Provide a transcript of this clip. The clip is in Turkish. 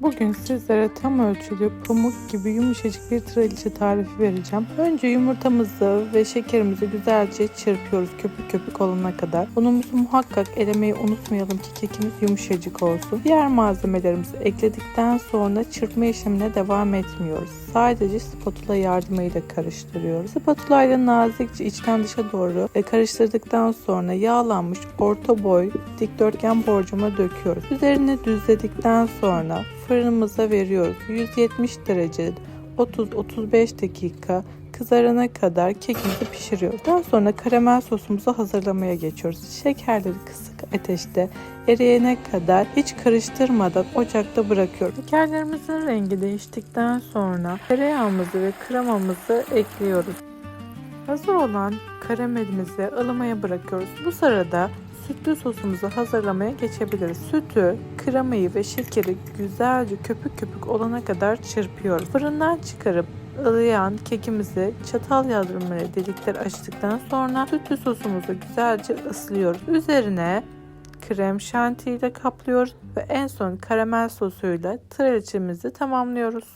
Bugün sizlere tam ölçülü pamuk gibi yumuşacık bir traliçe tarifi vereceğim. Önce yumurtamızı ve şekerimizi güzelce çırpıyoruz köpük köpük olana kadar. Unumuzu muhakkak elemeyi unutmayalım ki kekimiz yumuşacık olsun. Diğer malzemelerimizi ekledikten sonra çırpma işlemine devam etmiyoruz. Sadece spatula yardımıyla karıştırıyoruz. Spatula ile nazikçe içten dışa doğru karıştırdıktan sonra yağlanmış orta boy dikdörtgen borcama döküyoruz. Üzerine düzledikten sonra fırınımıza veriyoruz. 170 derece 30-35 dakika kızarana kadar kekimizi pişiriyoruz. Daha sonra karamel sosumuzu hazırlamaya geçiyoruz. Şekerleri kısık ateşte eriyene kadar hiç karıştırmadan ocakta bırakıyoruz. Şekerlerimizin rengi değiştikten sonra tereyağımızı ve kremamızı ekliyoruz. Hazır olan karamelimizi ılımaya bırakıyoruz. Bu sırada sütlü sosumuzu hazırlamaya geçebiliriz. Sütü, kremayı ve şekeri güzelce köpük köpük olana kadar çırpıyoruz. Fırından çıkarıp ılıyan kekimizi çatal yardımıyla delikler açtıktan sonra sütlü sosumuzu güzelce ıslıyoruz. Üzerine krem şanti ile kaplıyoruz ve en son karamel sosuyla traliçemizi tamamlıyoruz.